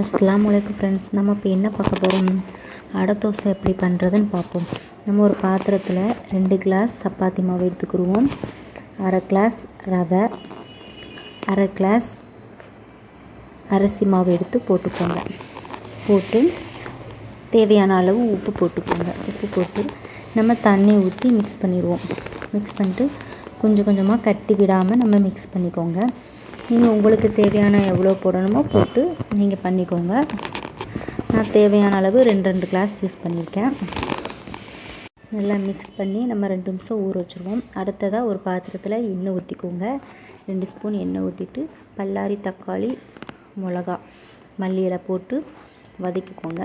அஸ்லாம் வலைக்கும் ஃப்ரெண்ட்ஸ் நம்ம இப்போ என்ன பார்க்க போகிறோம் அடை தோசை எப்படி பண்ணுறதுன்னு பார்ப்போம். நம்ம ஒரு பாத்திரத்தில் ரெண்டு கிளாஸ் சப்பாத்தி மாவு எடுத்துக்கிடுவோம் அரை கிளாஸ் ரவை அரை கிளாஸ் அரிசி மாவு எடுத்து போட்டுக்கோங்க. போட்டு தேவையான அளவு உப்பு போட்டுக்கோங்க. உப்பு போட்டு நம்ம தண்ணி ஊற்றி மிக்ஸ் பண்ணிடுவோம் மிக்ஸ் பண்ணிட்டு கொஞ்சம் கொஞ்சமாக கட்டி விடாமல் நம்ம மிக்ஸ் பண்ணிக்கோங்க. நீங்கள் உங்களுக்கு தேவையான எவ்வளோ போடணுமோ போட்டு நீங்கள் பண்ணிக்கோங்க. நான் தேவையான அளவு ரெண்டு ரெண்டு கிளாஸ் யூஸ் பண்ணியிருக்கேன். நல்லா மிக்ஸ் பண்ணி நம்ம ரெண்டு நிமிஷம் ஊற வச்சுருவோம். அடுத்ததாக ஒரு பாத்திரத்தில் எண்ணெய் ஊற்றிக்கோங்க ரெண்டு ஸ்பூன் எண்ணெய் ஊற்றிட்டு பல்லாரி தக்காளி மிளகா மல்லி போட்டு வதக்கிக்கோங்க.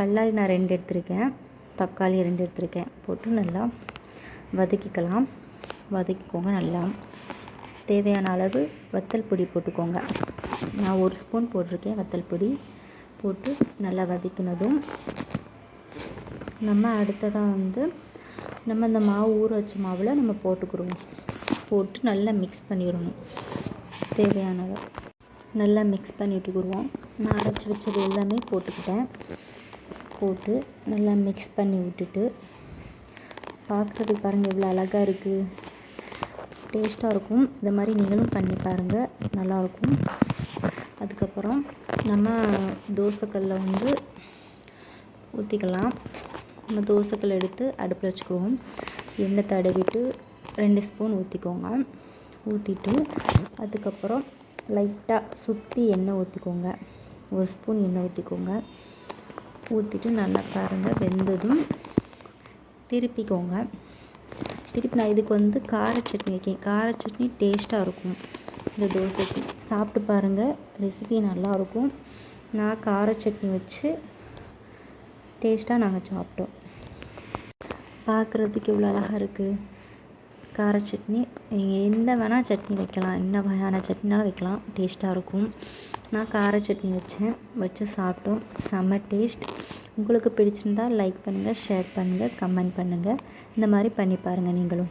பல்லாரி நான் ரெண்டு எடுத்திருக்கேன். தக்காளி ரெண்டு எடுத்திருக்கேன். போட்டு நல்லா வதக்கிக்கலாம். வதக்கிக்கோங்க நல்லா. தேவையான அளவு வத்தல் பொடி போட்டுக்கோங்க. நான் ஒரு ஸ்பூன் போட்டிருக்கேன் வத்தல் பொடி. போட்டு நல்லா வதக்கினதும் நம்ம அடுத்ததாக வந்து நம்ம இந்த மாவு ஊற வச்ச மாவில் நம்ம போட்டுக்கிறோம். போட்டு நல்லா மிக்ஸ் பண்ணிடணும். தேவையான நல்லா மிக்ஸ் பண்ணி விட்டுக்குருவோம். நான் அரைச்சி வச்சது எல்லாமே போட்டுக்கிட்டேன். போட்டு நல்லா மிக்ஸ் பண்ணி விட்டுட்டு பார்க்குறதுக்கு பாருங்கள் இவ்வளோ அழகாக இருக்குது டேஸ்ட்டாக இருக்கும். இந்த மாதிரி நீங்களும் பண்ணி பாருங்கள் நல்லாயிருக்கும். அதுக்கப்புறம் நம்ம தோசைக்கல்ல வந்து ஊற்றிக்கலாம் நம்ம தோசைக்கல் எடுத்து அடுப்பில் வச்சுக்குவோம். எண்ணெய் தடவிட்டு ரெண்டு ஸ்பூன் ஊற்றிக்கோங்க ஊற்றிட்டு அதுக்கப்புறம் லைட்டாக சுற்றி எண்ணெய் ஊற்றிக்கோங்க ஒரு ஸ்பூன் எண்ணெய் ஊற்றிக்கோங்க ஊற்றிட்டு நல்லா பாருங்கள் வெந்ததும் திருப்பிக்கோங்க. திருப்பி நான் இதுக்கு வந்து கார சட்னி வைக்கேன். கார சட்னி டேஸ்ட்டாக இருக்கும். இந்த தோசைக்கு சாப்பிட்டு பாருங்கள் ரெசிபி நல்லாயிருக்கும் நான் கார சட்னி வச்சு டேஸ்ட்டாக நாங்கள் சாப்பிட்டோம். பார்க்குறதுக்கு இவ்வளோ அழகாக இருக்குது கார சட்னி. நீங்கள் எந்த வேணால் சட்னி வைக்கலாம். என்ன வகையான சட்னினாலும் வைக்கலாம். டேஸ்ட்டாக இருக்கும். நான் கார சட்னி வச்சேன். வச்சு சாப்பிட்டோம். செம்ம டேஸ்ட் உங்களுக்கு பிடிச்சிருந்தால் லைக் பண்ணுங்கள் ஷேர் பண்ணுங்கள் கமெண்ட் பண்ணுங்கள் இந்த மாதிரி பண்ணி பாருங்கள் நீங்களும்.